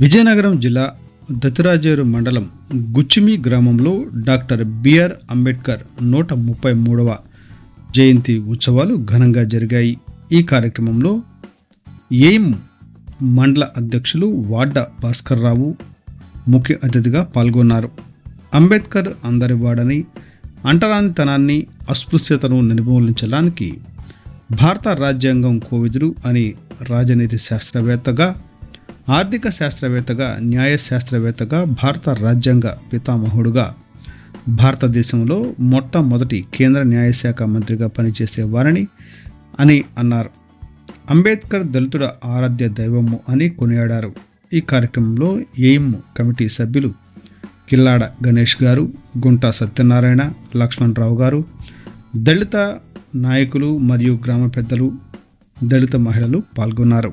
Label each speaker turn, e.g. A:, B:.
A: విజయనగరం జిల్లా దతిరాజేరు మండలం గుచ్చిమి గ్రామంలో డాక్టర్ బిఆర్ అంబేద్కర్ నూట ముప్పై మూడవ జయంతి ఉత్సవాలు ఘనంగా జరిగాయి. ఈ కార్యక్రమంలో ఎయిమ్ మండల అధ్యక్షులు వాడ్డ భాస్కర్రావు ముఖ్య అతిథిగా పాల్గొన్నారు. అంబేద్కర్ అందరి వాడని అంటరానితనాన్ని అస్పృశ్యతను నిర్మూలించడానికి భారత రాజ్యాంగం కోవిదుడు అని రాజనీతి శాస్త్రవేత్తగా ఆర్థిక శాస్త్రవేత్తగా న్యాయ శాస్త్రవేత్తగా భారత రాజ్యాంగ పితామహుడుగా. భారతదేశంలో మొట్టమొదటి కేంద్ర న్యాయశాఖ మంత్రిగా పనిచేసేవారని అని అన్నారు. అంబేద్కర్ దళితుల ఆరాధ్య దైవము అని కొనియాడారు. ఈ కార్యక్రమంలో ఎయిమ్ కమిటీ సభ్యులు కిల్లాడ గణేష్ గారు గుంటా సత్యనారాయణ లక్ష్మణరావు గారు దళిత నాయకులు మరియు గ్రామ పెద్దలు దళిత మహిళలు పాల్గొన్నారు.